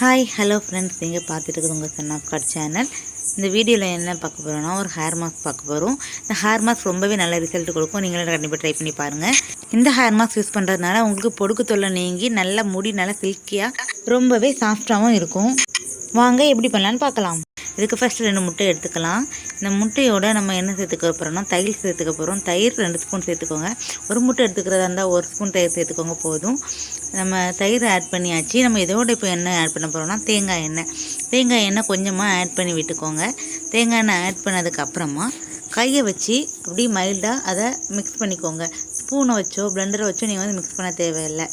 Hi hello friends நீங்கள் பார்த்துட்டு இருக்குது உங்கள் சன் சேனல் இந்த வீடியோவில் என்ன பார்க்க போகிறோம்னா ஒரு ஹேர் மாஸ்க் பார்க்க போகிறோம் இந்த ஹேர் மாஸ்க் ரொம்பவே நல்ல ரிசல்ட் கொடுக்கும். நீங்களும் கண்டிப்பாக ட்ரை பண்ணி பாருங்கள் இந்த ஹேர் மாஸ்க் யூஸ் பண்ணுறதுனால உங்களுக்கு பொடுக்கு தொல்லை நீங்கி நல்ல முடி நல்லா சில்கியாக ரொம்பவே சாஃப்டாகவும் இருக்கும். வாங்க எப்படி பண்ணலான்னு பார்க்கலாம். இதுக்கு ஃபஸ்ட்டு ரெண்டு முட்டை எடுத்துக்கலாம். இந்த முட்டையோட நம்ம என்ன சேர்த்துக்க போகிறோம்னா தயிர் சேர்த்துக்க போகிறோம் தயிர் ரெண்டு ஸ்பூன் சேர்த்துக்கோங்க. ஒரு முட்டை எடுத்துக்கிறதா இருந்தால் ஒரு ஸ்பூன் தயிர் சேர்த்துக்கோங்க போதும். நம்ம தயிர் ஆட் பண்ணியாச்சு. நம்ம இதோட இப்போ என்ன ஆட் பண்ண போகிறோம்னா தேங்காய் எண்ணெய். தேங்காய் எண்ணெய் கொஞ்சமாக ஆட் பண்ணி விட்டுக்கோங்க. தேங்காய் எண்ணெய் ஆட் பண்ணதுக்கப்புறமா கையை வச்சு அப்படியே மைல்டாக அதை மிக்ஸ் பண்ணிக்கோங்க. ஸ்பூனை வச்சோ பிளெண்டரை வச்சோ நீங்கள் வந்து மிக்ஸ் பண்ண தேவையில்லை.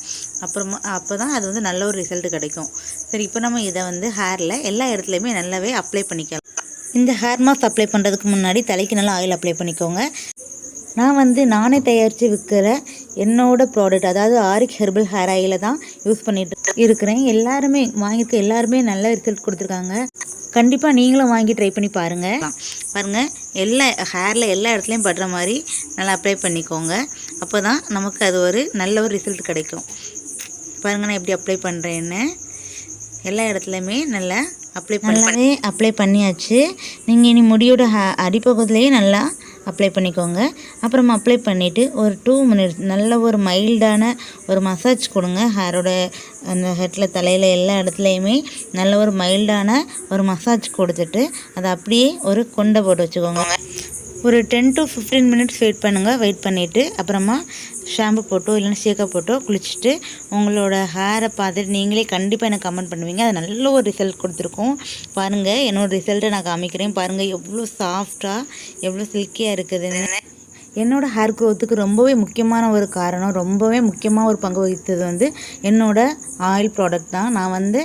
அப்புறமா அப்போ தான் அது வந்து நல்ல ஒரு ரிசல்ட் கிடைக்கும். சரி இப்போ நம்ம இதை வந்து ஹேரில் எல்லா இடத்துலையுமே நல்லாவே அப்ளை பண்ணிக்கலாம். இந்த ஹேர் மாஸ்க் அப்ளை பண்ணுறதுக்கு முன்னாடி தலைக்கு நல்லா ஆயில் அப்ளை பண்ணிக்கோங்க. நான் வந்து நானே தயாரித்து விற்கிற என்னோட ப்ராடக்ட் அதாவது ஆரிக் ஹெர்பல் ஹேர் ஆயில தான் யூஸ் பண்ணிட்டு இருக்கிறேன். எல்லாருமே வாங்கியிருக்க எல்லாருமே நல்ல ரிசல்ட் கொடுத்துருக்காங்க. கண்டிப்பாக நீங்களும் வாங்கி ட்ரை பண்ணி பாருங்கள் பாருங்கள் எல்லா ஹேரில் எல்லா இடத்துலையும் படுற மாதிரி நல்லா அப்ளை பண்ணிக்கோங்க. அப்போ தான் நமக்கு அது ஒரு நல்ல ஒரு ரிசல்ட் கிடைக்கும். பாருங்கள் நான் எப்படி அப்ளை பண்ணுறேன்னு எல்லா இடத்துலையுமே நல்லா அப்ளை பண்ணலாமே அப்ளை பண்ணியாச்சு. நீங்கள் இனி முடியோட ஹே அடிப்பகுதியிலேயே நல்லா அப்ளை பண்ணிக்கோங்க. அப்புறம் அப்ளை பண்ணிவிட்டு ஒரு டூ மினிட்ஸ் நல்ல ஒரு மைல்டான ஒரு மசாஜ் கொடுங்க. ஹேரோட அந்த ஹெட்டில் தலையில் எல்லா இடத்துலையுமே நல்ல ஒரு மைல்டான ஒரு மசாஜ் கொடுத்துட்டு அதை அப்படியே ஒரு கொண்டை போட்டு வச்சுக்கோங்க. ஒரு ten to fifteen minutes wait பண்ணுங்கள் வெயிட் பண்ணிவிட்டு அப்புறமா ஷாம்பு போட்டோ இல்லைன்னா ஷேக்கப் போட்டோ குளிச்சுட்டு உங்களோட ஹேரை பார்த்துட்டு நீங்களே கண்டிப்பாக எனக்கு கமெண்ட் பண்ணுவீங்க. அது நல்ல ஒரு ரிசல்ட் கொடுத்துருக்கோம். பாருங்கள் என்னோடய ரிசல்ட்டை நான் காமிக்கிறேன். பாருங்கள் எவ்வளோ சாஃப்டாக எவ்வளோ சில்கியாக இருக்குதுன்னு என்னோடய ஹேர் க்ரோத்துக்கு ரொம்பவே முக்கியமான ஒரு காரணம் ரொம்பவே முக்கியமாக ஒரு பங்கு வகித்தது வந்து என்னோடய ஆயில் ப்ராடக்ட் தான். நான் வந்து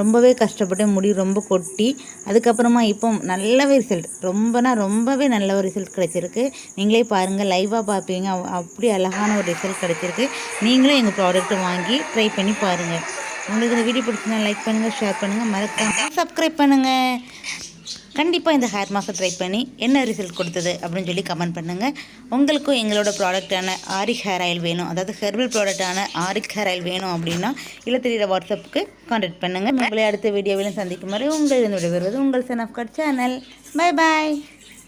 ரொம்பவே கஷ்டப்பட்டு முடி ரொம்ப கொட்டி அதுக்கப்புறமா இப்போ நல்லவே ரிசல்ட் ரொம்பனா ரொம்பவே நல்ல ஒரு ரிசல்ட் கிடச்சிருக்கு. நீங்களே பாருங்கள் லைவாக பார்ப்பீங்க. அப்படி அழகான ஒரு ரிசல்ட் கிடச்சிருக்கு. நீங்களும் எங்கள் ப்ராடக்ட்டை வாங்கி ட்ரை பண்ணி பாருங்கள் உங்களுக்கு இந்த வீடியோ பிடிச்சினா லைக் பண்ணுங்கள் ஷேர் பண்ணுங்கள் மறக்காமல் சப்ஸ்கிரைப் பண்ணுங்கள் கண்டிப்பாக இந்த ஹேர் மாஸ்க்கை ட்ரை பண்ணி என்ன ரிசல்ட் கொடுத்தது அப்படின்னு சொல்லி கமெண்ட் பண்ணுங்கள் உங்களுக்கும் எங்களோட ப்ராடக்டான ஆரிக் ஹேர் ஆயில் வேணும். அதாவது ஹெர்பல் ப்ராடக்டான ஆரிக் ஹேர் ஆயில் வேணும் அப்படின்னா இல்லை தெரியுற வாட்ஸ்அப்புக்கு கான்டாக்ட் பண்ணுங்கள் உங்களை அடுத்த வீடியோவிலும் சந்திக்கும் வரை உங்களிடம் விடுவது உங்கள் son of cut channel bye bye